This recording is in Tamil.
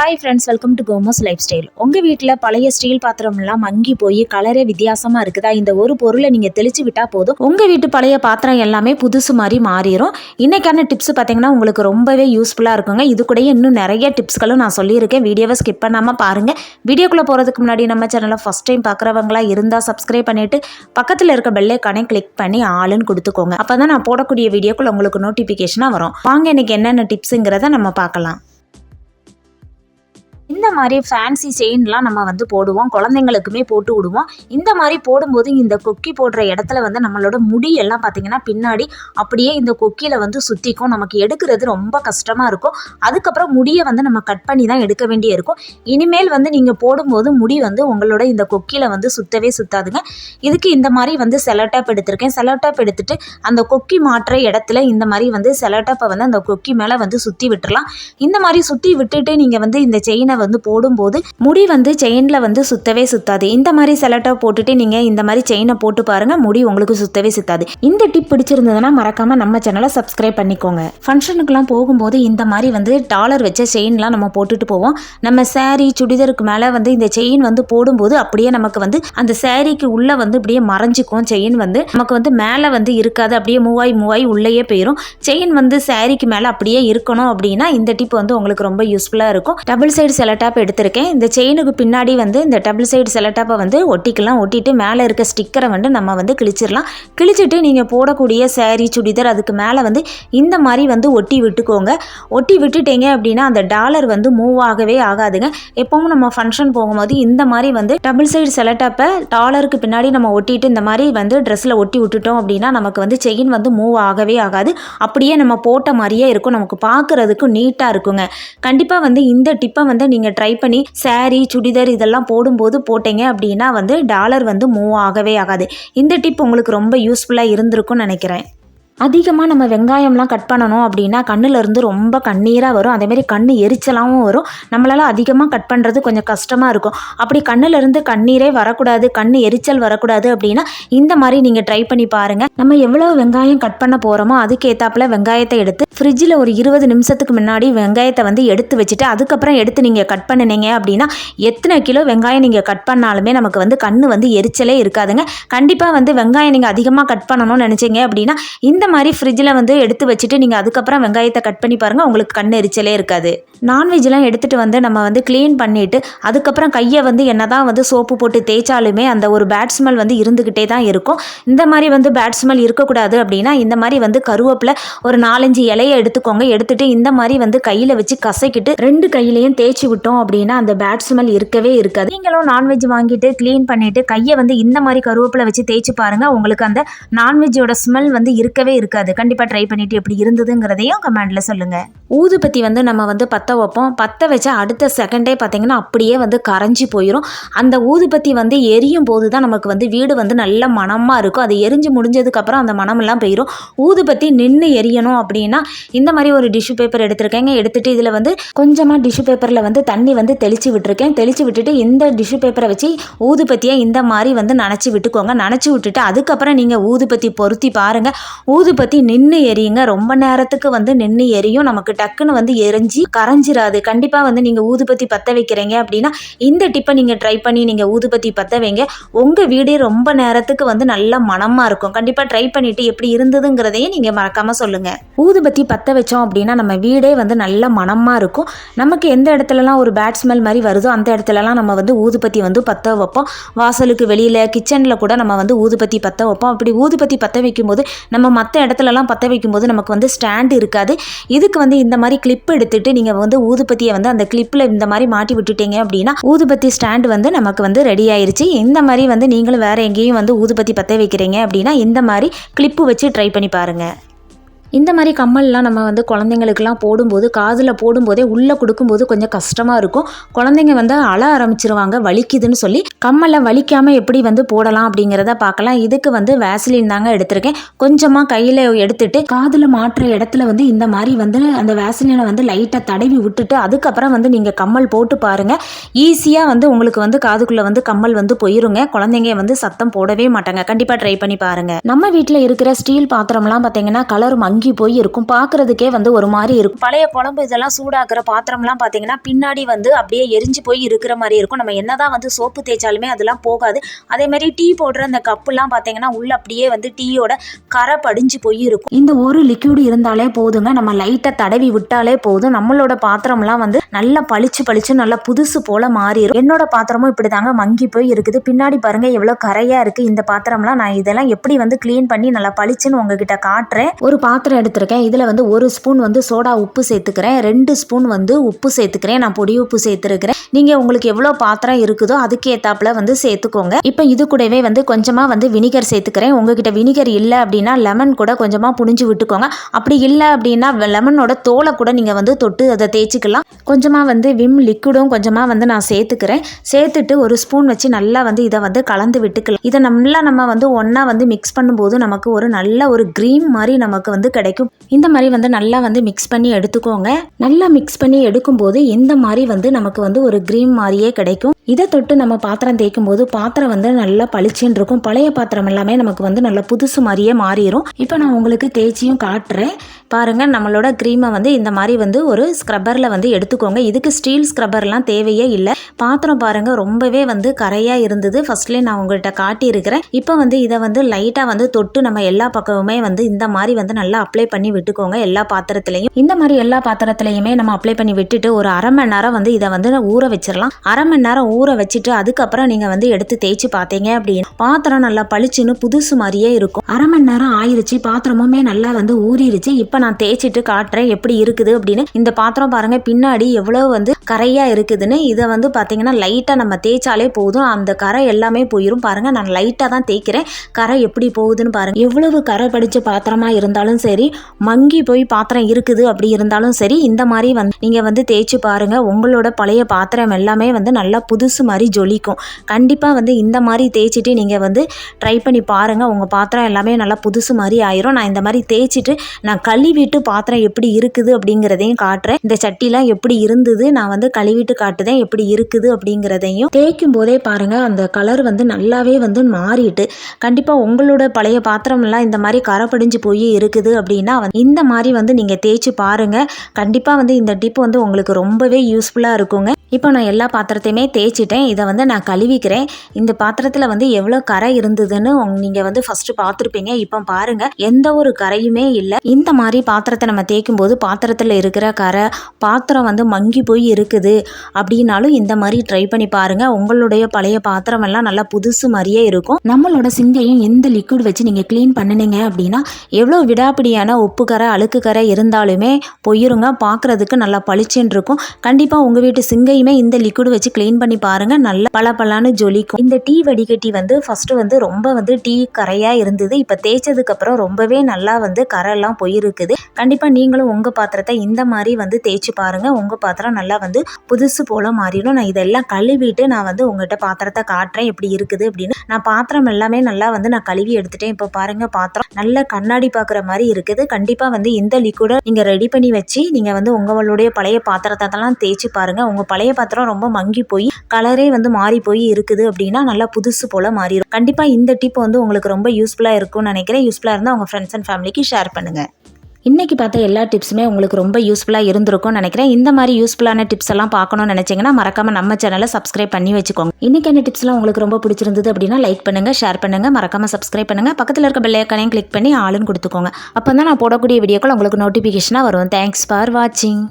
ஹாய் ஃப்ரெண்ட்ஸ் வெல்கம் டு கோமோஸ் லைஃப் ஸ்டைல் உங்கள் வீட்டில் பழைய ஸ்டீல் பாத்திரம்லாம் மங்கி போய் கலரே வித்தியாசமாக இருக்குதா? இந்த ஒரு பொருளை நீங்கள் தெளிச்சு விட்டால் போதும். உங்கள் வீட்டு பழைய பாத்திரம் எல்லாமே புதுசு மாதிரி மாறிடும் இன்றைக்கான டிப்ஸ் பார்த்தீங்கன்னா உங்களுக்கு ரொம்பவே யூஸ்ஃபுல்லாக இருக்குங்க. இது கூட இன்னும் நிறைய டிப்ஸ்களும் நான் சொல்லியிருக்கேன். வீடியோவை ஸ்கிப் பண்ணாமல் பாருங்கள் வீடியோக்குள்ளே போகிறதுக்கு முன்னாடி நம்ம சேனலை ஃபஸ்ட் டைம் பார்க்குறவங்களா இருந்தால் சப்ஸ்கிரைப் பண்ணிவிட்டு பக்கத்தில் இருக்க பெல்லைக்கானே கிளிக் பண்ணி ஆளுன்னு கொடுத்துக்கோங்க. அப்போ தான் நான் போடக்கூடிய வீடியோக்குள்ளே உங்களுக்கு நோட்டிஃபிகேஷனாக வரும். வாங்க இன்னைக்கு என்னென்ன டிப்ஸுங்கிறத நம்ம பார்க்கலாம். இந்த மாதிரி ஃபேன்சி செயின்லாம் நம்ம வந்து போடுவோம். குழந்தைங்களுக்குமே போட்டு விடுவோம். இந்த மாதிரி போடும்போது இந்த கொக்கி போடுற இடத்துல வந்து நம்மளோட முடி எல்லாம் பார்த்தீங்கன்னா பின்னாடி அப்படியே இந்த கொக்கியில் வந்து சுற்றிக்கும் நமக்கு எடுக்கிறது ரொம்ப கஷ்டமாக இருக்கும். அதுக்கப்புறம் முடியை வந்து நம்ம கட் பண்ணி தான் எடுக்க வேண்டிய இருக்கும். இனிமேல் வந்து நீங்கள் போடும்போது முடி வந்து உங்களோட இந்த கொக்கியில் வந்து சுத்தவே சுத்தாதுங்க. இதுக்கு இந்த மாதிரி வந்து செலோட்டாப் எடுத்திருக்கேன். செலோட்டாப் எடுத்துட்டு அந்த கொக்கி மாற்ற இடத்துல இந்த மாதிரி வந்து செலோட்டாப்பை வந்து அந்த கொக்கி மேலே வந்து சுற்றி விட்டுறலாம். இந்த மாதிரி சுற்றி விட்டுட்டு நீங்கள் வந்து இந்த செயினை வந்து போடும்போது முடி வந்து செயினில் வந்து சுத்தவே சுத்தாது. இந்த மாதிரி செலட்டை போட்டுட்டு நீங்கள் இந்த மாதிரி செயினை போட்டு பாருங்கள் முடி உங்களுக்கு சுத்தவே சுத்தாது. இந்த டிப் பிடிச்சிருந்ததுன்னா மறக்காமல் நம்ம சேனலை சப்ஸ்கிரைப் பண்ணிக்கோங்க. ஃபங்க்ஷனுக்குலாம் போகும்போது இந்த மாதிரி வந்து டாலர் வச்ச செயின்லாம் நம்ம போட்டுட்டு போவோம். நம்ம சேரீ சுடிதாருக்கு மேலே வந்து இந்த செயின் வந்து போடும்போது அப்படியே நமக்கு வந்து அந்த சாரீக்கு உள்ளே வந்து அப்படியே மறைஞ்சிக்கும். செயின் வந்து நமக்கு வந்து மேலே வந்து இருக்காது. அப்படியே மூவாய் மூவாய் உள்ளேயே போயிடும் செயின் வந்து சாரீக்கு மேலே அப்படியே இருக்கணும் அப்படின்னா இந்த டிப் வந்து உங்களுக்கு ரொம்ப யூஸ்ஃபுல்லாக இருக்கும். டபுள் சைடு செலட்டாப் எடுத்திருக்கேன். இந்த செயினுக்கு பின்னாடி வந்து இந்த டபுள் சைடு செலட்டாப்பை வந்து ஒட்டிக்கலாம். ஒட்டிட்டு மேலே இருக்க ஸ்டிக்கரை வந்து நம்ம வந்து கிழிச்சிடலாம். கிழிச்சிட்டு நீங்கள் போடக்கூடிய சேரீ சுடிதார் அதுக்கு மேலே வந்து இந்த மாதிரி வந்து ஒட்டி விட்டுக்கோங்க. ஒட்டி விட்டுட்டீங்க அப்படின்னா அந்த டாலர் வந்து மூவ் ஆகவே ஆகாதுங்க. எப்பவும் நம்ம ஃபங்க்ஷன் போகும்போது இந்த மாதிரி வந்து டபுள் சைடு செலட்டாப்பை டாலருக்கு பின்னாடி நம்ம ஒட்டிட்டு இந்த மாதிரி வந்து ட்ரெஸ்ஸில் ஒட்டி விட்டுட்டோம் அப்படின்னா நமக்கு வந்து செயின் வந்து மூவ் ஆகவே ஆகாது. அப்படியே நம்ம போட்ட மாதிரியே இருக்கும். நமக்கு பார்க்குறதுக்கு நீட்டாக இருக்குங்க. கண்டிப்பாக வந்து இந்த டிப்பை வந்து நீங்கள் ட்ரை பண்ணி சாரீ சுடிதார் இதெல்லாம் போடும்போது போட்டீங்க அப்படின்னா வந்து டாலர் வந்து மூவ் ஆகவே ஆகாது. இந்த டிப் உங்களுக்கு ரொம்ப யூஸ்ஃபுல்லாக இருந்திருக்கும்னு நினைக்கிறேன். அதிகமாக நம்ம வெங்காயம்லாம் கட் பண்ணணும் அப்படின்னா கண்ணிலேருந்து ரொம்ப கண்ணீராக வரும். அதேமாரி கண் எரிச்சலாகவும் வரும். நம்மளால் அதிகமாக கட் பண்ணுறது கொஞ்சம் கஷ்டமாக இருக்கும். அப்படி கண்ணிலேருந்து கண்ணீரே வரக்கூடாது கண் எரிச்சல் வரக்கூடாது அப்படின்னா இந்த மாதிரி நீங்கள் ட்ரை பண்ணி பாருங்கள் நம்ம எவ்வளோ வெங்காயம் கட் பண்ண போகிறோமோ அதுக்கேற்றாப்புல வெங்காயத்தை எடுத்து ஃப்ரிட்ஜில் ஒரு இருபது நிமிஷத்துக்கு முன்னாடி வெங்காயத்தை வந்து எடுத்து வச்சுட்டு அதுக்கப்புறம் எடுத்து நீங்கள் கட் பண்ணினீங்க அப்படின்னா எத்தனை கிலோ வெங்காயம் நீங்கள் கட் பண்ணாலுமே நமக்கு வந்து கண் வந்து எரிச்சலே இருக்காதுங்க. கண்டிப்பாக வந்து வெங்காயம் நீங்கள் அதிகமாக கட் பண்ணணும்னு நினச்சிங்க அப்படின்னா இந்த மாதிரி ஃப்ரிட்ஜில் வந்து எடுத்து வச்சுட்டு நீங்கள் அதுக்கப்புறம் வெங்காயத்தை கட் பண்ணி பாருங்கள் உங்களுக்கு கண் எரிச்சலே இருக்காது. நான்வெஜ்லாம் எடுத்துகிட்டு வந்து நம்ம வந்து க்ளீன் பண்ணிவிட்டு அதுக்கப்புறம் கையை வந்து என்னதான் வந்து சோப்பு போட்டு தேய்ச்சாலுமே அந்த ஒரு பேட் ஸ்மெல் வந்து இருந்துக்கிட்டே தான் இருக்கும். இந்த மாதிரி வந்து பேட் ஸ்மெல் இருக்கக்கூடாது அப்படின்னா இந்த மாதிரி வந்து கருவேப்பில் ஒரு நாலஞ்சு இலையை எடுத்துக்கோங்க. எடுத்துகிட்டு இந்த மாதிரி வந்து கையில் வச்சு கசக்கிட்டு ரெண்டு கையிலையும் தேய்ச்சி விட்டோம் அப்படின்னா அந்த பேட் ஸ்மெல் இருக்கவே இருக்காது. நீங்களும் நான்வெஜ் வாங்கிட்டு க்ளீன் பண்ணிவிட்டு கையை வந்து இந்த மாதிரி கருவேப்பிலை வச்சு தேய்ச்சி பாருங்கள் உங்களுக்கு அந்த நான்வெஜ்ஜோட ஸ்மெல் வந்து இருக்கவே இருக்காது. கண்டிப்பாக ட்ரை பண்ணிட்டு எப்படி இருந்ததுங்கிறதையும் கமெண்ட்ல சொல்லுங்கள் ஊதுபத்தி வந்து நம்ம வந்து பற்ற வைப்போம். பற்ற வச்சா அடுத்த செகண்டே பார்த்திங்கன்னா அப்படியே வந்து கரைஞ்சி போயிடும் அந்த ஊதுபத்தி வந்து எரியும் போது தான் நமக்கு வந்து வீடு வந்து நல்ல மனமாக இருக்கும். அது எரிஞ்சு முடிஞ்சதுக்கப்புறம் அந்த மனமெல்லாம் போயிடும் ஊதுபத்தி நின்று எரியணும் அப்படின்னா இந்த மாதிரி ஒரு டிஷ்யூ பேப்பர் எடுத்திருக்கேங்க. எடுத்துகிட்டு இதில் வந்து கொஞ்சமாக டிஷ்யூ பேப்பரில் வந்து தண்ணி வந்து தெளித்து விட்டுருக்கேன். தெளித்து விட்டுட்டு இந்த டிஷ்யூ பேப்பரை வச்சு ஊதுபத்தியை இந்த மாதிரி வந்து நனைச்சி விட்டுக்கோங்க. நனைச்சி விட்டுட்டு அதுக்கப்புறம் நீங்கள் ஊதுபத்தி பொருத்தி பாருங்கள் ஊதுபத்தி நின்று எரியுங்க. ரொம்ப நேரத்துக்கு வந்து நின்று எரியும். நமக்கு டக்குன்னு வந்து எரிஞ்சு கரைஞ்சிராது. கண்டிப்பாக வந்து நீங்கள் ஊதுபத்தி பற்ற வைக்கிறீங்க அப்படின்னா இந்த டிப்பை நீங்கள் ட்ரை பண்ணி நீங்கள் ஊதுபத்தி பற்ற வைங்க. உங்கள் வீடே ரொம்ப நேரத்துக்கு வந்து நல்ல மனமாக இருக்கும். கண்டிப்பாக ட்ரை பண்ணிவிட்டு எப்படி இருந்ததுங்கிறதையும் நீங்கள் மறக்காமல் சொல்லுங்கள் ஊதுபத்தி பற்ற வச்சோம் அப்படின்னா நம்ம வீடே வந்து நல்ல மனமாக இருக்கும். நமக்கு எந்த இடத்துலலாம் ஒரு பேட் ஸ்மெல் மாதிரி வருதோ அந்த இடத்துலலாம் நம்ம வந்து ஊதுபத்தி வந்து பற்ற வைப்போம். வாசலுக்கு வெளியில் கிச்சனில் கூட நம்ம வந்து ஊதுபத்தி பற்ற வைப்போம். அப்படி ஊதுபத்தி பற்ற வைக்கும்போது நம்ம மற்ற இடத்துலலாம் பற்ற வைக்கும்போது நமக்கு வந்து ஸ்டாண்ட் இருக்காது. இதுக்கு வந்து இந்த மாதிரி கிளிப் எடுத்துட்டு நீங்கள் வந்து ஊதுபத்தியை வந்து அந்த கிளிப்பில் இந்த மாதிரி மாட்டி விட்டுட்டீங்க அப்படின்னா ஊதுபத்தி ஸ்டாண்ட் வந்து நமக்கு வந்து ரெடி ஆயிருச்சு. இந்த மாதிரி வந்து நீங்களும் வேறு எங்கேயும் வந்து ஊதுபத்தி பற்ற வைக்கிறீங்க அப்படின்னா இந்த மாதிரி கிளிப்பு வச்சு ட்ரை பண்ணி பாருங்கள் இந்த மாதிரி கம்மல்லாம் நம்ம வந்து குழந்தைங்களுக்குலாம் போடும்போது காதில் போடும்போதே உள்ளே கொடுக்கும்போது கொஞ்சம் கஷ்டமாக இருக்கும். குழந்தைங்க வந்து அழ ஆரம்பிச்சிருவாங்க வலிக்குதுன்னு சொல்லி. கம்மலை வலிக்காமல் எப்படி வந்து போடலாம் அப்படிங்கிறத பார்க்கலாம். இதுக்கு வந்து வேஸ்லின் தாங்க எடுத்திருக்கேன். கொஞ்சமாக கையில் எடுத்துட்டு காதில் மாட்டுற இடத்துல வந்து இந்த மாதிரி வந்து அந்த வேஸ்லினை வந்து லைட்டாக தடவி விட்டுட்டு அதுக்கப்புறம் வந்து நீங்கள் கம்மல் போட்டு பாருங்கள் ஈஸியாக வந்து உங்களுக்கு வந்து காதுக்குள்ளே வந்து கம்மல் வந்து போயிருங்க. குழந்தைங்க வந்து சத்தம் போடவே மாட்டாங்க. கண்டிப்பாக ட்ரை பண்ணி பாருங்கள் நம்ம வீட்டில் இருக்கிற ஸ்டீல் பாத்திரம்லாம் பார்த்தீங்கன்னா கலர் மங்கி மங்கி போய் இருக்கும். பார்க்கறதுக்கே வந்து ஒரு மாதிரி இருக்கும். பழைய குழம்பு இதெல்லாம் சூடாக்குற பாத்திரம்லாம் பார்த்தீங்கன்னா பின்னாடி வந்து அப்படியே எரிஞ்சு போய் இருக்கிற மாதிரி இருக்கும். நம்ம என்னதான் வந்து சோப்பு தேய்ச்சாலுமே அதெல்லாம் போகாது. அதே மாதிரி டீ போடுற அந்த கப்புலாம் பார்த்தீங்கன்னா உள்ள அப்படியே வந்து டீயோட கரை படிஞ்சு போய் இருக்கும். இந்த ஒரு லிக்யூடு இருந்தாலே போதுங்க. நம்ம லைட்டாக தடவி விட்டாலே போதும். நம்மளோட பாத்திரம்லாம் வந்து நல்லா பளிச்சு பளிச்சு நல்லா புதுசு போல மாறிடும் என்னோட பாத்திரமும் இப்படி தாங்க மங்கி போய் இருக்குது. பின்னாடி பாருங்க எவ்வளோ கரையா இருக்கு. இந்த பாத்திரம்லாம் நான் இதெல்லாம் எப்படி வந்து க்ளீன் பண்ணி நல்லா பளிச்சுன்னு உங்ககிட்ட காட்டுறேன். ஒரு பாத்திரம் பாத்திரம் எடுத்திருக்கேன். இதில் வந்து ஒரு ஸ்பூன் வந்து சோடா உப்பு சேர்த்துக்கிறேன். ரெண்டு ஸ்பூன் வந்து உப்பு சேர்த்துக்கிறேன். நான் பொடி உப்பு சேர்த்துருக்கிறேன். நீங்கள் உங்களுக்கு எவ்வளோ பாத்திரம் இருக்குதோ அதுக்கு வந்து சேர்த்துக்கோங்க. இப்போ இது கூடவே வந்து கொஞ்சமாக வந்து வினிகர் சேர்த்துக்கிறேன். உங்ககிட்ட வினிகர் இல்லை அப்படின்னா லெமன் கூட கொஞ்சமாக புழிஞ்சு விட்டுக்கோங்க. அப்படி இல்லை அப்படின்னா லெமனோட தோலை கூட நீங்கள் வந்து தொட்டு அதை தேய்ச்சிக்கலாம். கொஞ்சமாக வந்து விம் லிக்விடும் கொஞ்சமாக வந்து நான் சேர்த்துக்கிறேன். சேர்த்துட்டு ஒரு ஸ்பூன் வச்சு நல்லா வந்து இதை வந்து கலந்து விட்டுக்கலாம். இதை நல்லா நம்ம வந்து ஒன்றா வந்து மிக்ஸ் பண்ணும்போது நமக்கு ஒரு நல்ல ஒரு க்ரீம் மாதிரி நமக்கு வந்து கிடைக்கும். இந்த மாதிரி வந்து நல்லா வந்து மிக்ஸ் பண்ணி எடுத்துக்கோங்க. நல்லா மிக்ஸ் பண்ணி எடுக்கும்போது இந்த மாதிரி வந்து நமக்கு வந்து ஒரு க்ரீம் மாதிரியே கிடைக்கும். இதை தொட்டு நம்ம பாத்திரம் தேய்க்கும் போது பாத்திரம் வந்து நல்லா பளிச்சுன்னு இருக்கும். பழைய பாத்திரம் எல்லாமே நமக்கு வந்து நல்லா புதுசு மாதிரியே மாறிடும் இப்போ நான் உங்களுக்கு தேய்ச்சியும் காட்டுறேன். பாருங்கள் நம்மளோட க்ரீமை வந்து இந்த மாதிரி வந்து ஒரு ஸ்க்ரப்பரில் வந்து எடுத்துக்கோங்க. இதுக்கு ஸ்டீல் ஸ்க்ரப்பர்லாம் தேவையே இல்லை. பாத்திரம் பாருங்கள் ரொம்பவே வந்து கரையாக இருந்தது. ஃபஸ்ட்லேயே நான் உங்கள்கிட்ட காட்டியிருக்கிறேன். இப்போ வந்து இதை வந்து லைட்டாக வந்து தொட்டு நம்ம எல்லா பக்கமுமே வந்து இந்த மாதிரி வந்து நல்லா அப்ளை பண்ணி விட்டுக்கோங்க. எல்லா பாத்திரத்துலையும். இந்த மாதிரி எல்லா பாத்திரத்துலையுமே நம்ம அப்ளை பண்ணி விட்டுட்டு ஒரு அரை மணி நேரம் வந்து இதை வந்து ஊற வச்சிடலாம். அரை மணி நேரம் ஊற வச்சுட்டு அதுக்கப்புறம் நீங்கள் வந்து எடுத்து தேய்ச்சி பார்த்தீங்க அப்படின்னு பாத்திரம் நல்லா பளிச்சுன்னு புதுசு மாதிரியே இருக்கும். அரை மணி நேரம் ஆயிடுச்சு பாத்திரமுமே நல்லா வந்து ஊறிடுச்சு இப்போ இப்போ நான் தேய்ச்சிட்டு காட்டுறேன் எப்படி இருக்குது அப்படின்னு. இந்த பாத்திரம் பாருங்கள் பின்னாடி எவ்வளோ வந்து கரையாக இருக்குதுன்னு. இதை வந்து பார்த்தீங்கன்னா லைட்டாக நம்ம தேய்ச்சாலே போதும். அந்த கரை எல்லாமே போயிடும் பாருங்கள் நான் லைட்டாக தான் தேய்க்கிறேன். கரை எப்படி போகுதுன்னு பாருங்கள் எவ்வளவு கரை படித்த பாத்திரமாக இருந்தாலும் சரி மங்கி போய் பாத்திரம் இருக்குது அப்படி இருந்தாலும் சரி இந்த மாதிரி வந்து நீங்கள் வந்து தேய்ச்சி பாருங்கள் உங்களோட பழைய பாத்திரம் எல்லாமே வந்து நல்லா புதுசு மாதிரி ஜொலிக்கும். கண்டிப்பாக வந்து இந்த மாதிரி தேய்ச்சிட்டு நீங்கள் வந்து ட்ரை பண்ணி பாருங்கள் உங்கள் பாத்திரம் எல்லாமே நல்லா புதுசு மாதிரி ஆயிரும். நான் இந்த மாதிரி தேய்ச்சிட்டு நான் கல் கழுவிட்டு பாத்திரம் எப்படி இருக்குது அப்படிங்கிறதையும் காட்டுறேன். இந்த சட்டிலாம் எப்படி இருந்தது நான் வந்து கழுவிட்டு காட்டுதேன் எப்படி இருக்குது அப்படிங்கிறதையும். தேய்க்கும் போதே பாருங்கள் அந்த கலர் வந்து நல்லாவே வந்து மாறிட்டு கண்டிப்பாக உங்களோட பழைய பாத்திரம்லாம் இந்த மாதிரி கரை படிஞ்சு போய் இருக்குது அப்படின்னா இந்த மாதிரி வந்து நீங்கள் தேய்ச்சி பாருங்கள் கண்டிப்பாக வந்து இந்த டிப் வந்து உங்களுக்கு ரொம்பவே யூஸ்ஃபுல்லாக இருக்குங்க. இப்போ நான் எல்லா பாத்திரத்தையுமே தேய்ச்சிட்டேன். இதை வந்து நான் கழுவிக்கிறேன். இந்த பாத்திரத்தில் வந்து எவ்வளோ கரை இருந்ததுன்னு நீங்கள் வந்து ஃபஸ்ட்டு பார்த்துருப்பீங்க இப்போ பாருங்கள் எந்த ஒரு கரையுமே இல்லை. இந்த மாதிரி பாத்திரத்தை நம்ம தேய்க்கும் போது பாத்திரத்தில் இருக்கிற கரை பாத்திரம் வந்து மங்கி போய் இருக்குது. அப்படின்னாலும் இந்த மாதிரி ட்ரை பண்ணி பாருங்கள் உங்களுடைய பழைய பாத்திரம் எல்லாம் நல்லா புதுசு மாதிரியே இருக்கும். நம்மளோட சிங்கையும் எந்த லிக்விட் வச்சு நீங்கள் க்ளீன் பண்ணினீங்க அப்படின்னா எவ்வளோ விடாப்பிடியான உப்பு கரை அழுக்கு கரை இருந்தாலுமே போயிருங்க. பார்க்குறதுக்கு நல்லா பளிச்சுன்னு இருக்கும். கண்டிப்பாக உங்கள் வீட்டு சிங்கை சிங்கையுமே இந்த லிக்விட் வச்சு க்ளீன் பண்ணி பாருங்கள் நல்லா பளபளன்னு ஜொலிக்கும். இந்த டீ வடிகட்டி வந்து ஃபஸ்ட்டு வந்து ரொம்ப வந்து டீ கரையாக இருந்தது. இப்போ தேய்ச்சதுக்கப்புறம் ரொம்பவே நல்லா வந்து கரையெல்லாம் போயிருக்குது. கண்டிப்பாக நீங்களும் உங்கள் பாத்திரத்தை இந்த மாதிரி வந்து தேய்ச்சி பாருங்கள் உங்கள் பாத்திரம் நல்லா வந்து புதுசு போல் மாறிடும். நான் இதெல்லாம் கழுவிட்டு நான் வந்து உங்கள்கிட்ட பாத்திரத்தை காட்டுறேன். எப்படி இருக்குது அப்படின்னு. நான் பாத்திரம் எல்லாமே நல்லா வந்து நான் கழுவி எடுத்துட்டேன். இப்போ பாருங்கள் பாத்திரம் நல்ல கண்ணாடி பார்க்குற மாதிரி இருக்குது. கண்டிப்பாக வந்து இந்த லிக்விடை நீங்கள் ரெடி பண்ணி வச்சு நீங்கள் வந்து உங்களுடைய பழைய பாத்திரத்தெல்லாம் தேய்ச்சி பாருங்கள் உங்கள் பழைய பாத்திரம் ரொம்ப மங்கி போய் கலரே வந்து மாறி போய் இருக்குது அப்படின்னா நல்லா புதுசு போல் மாறிடும். கண்டிப்பாக இந்த டிப் வந்து உங்களுக்கு ரொம்ப யூஸ்ஃபுல்லாக இருக்கும்னு நினைக்கிறேன். யூஸ்ஃபுல்லாக இருந்தால் உங்கள் ஃப்ரெண்ட்ஸ் அண்ட் ஃபேமிலிக்கு ஷேர் பண்ணுங்கள் இன்றைக்கி பார்த்த எல்லா டிப்ஸுமே உங்களுக்கு ரொம்ப யூஸ்ஃபுல்லாக இருந்திருக்கும்னு நினைக்கிறேன். இந்த மாதிரி யூஸ்ஃபுல்லான டிப்ஸ் எல்லாம் பார்க்கணும்னு நினச்சிங்கன்னா மறக்காமல் நம்ம சேனலை சப்ஸ்கிரைப் பண்ணி வச்சுக்கோங்க. இன்றைக்கான டிப்ஸ்லாம் உங்களுக்கு ரொம்ப பிடிச்சிருந்தது அப்படின்னா லைக் பண்ணுங்கள் ஷேர் பண்ணுங்கள் மறக்காமல் சப்ஸ்கிரைப் பண்ணுங்கள் பக்கத்தில் இருக்க பெல்லைக்கானையும் கிளிக் பண்ணி ஆளுன்னு கொடுத்துக்கோங்க. அப்போ தான் நான் போடக்கூடிய வீடியோக்கள் உங்களுக்கு நோட்டிஃபிகேஷனாக வரும். தேங்க்ஸ் ஃபார் வாட்சிங்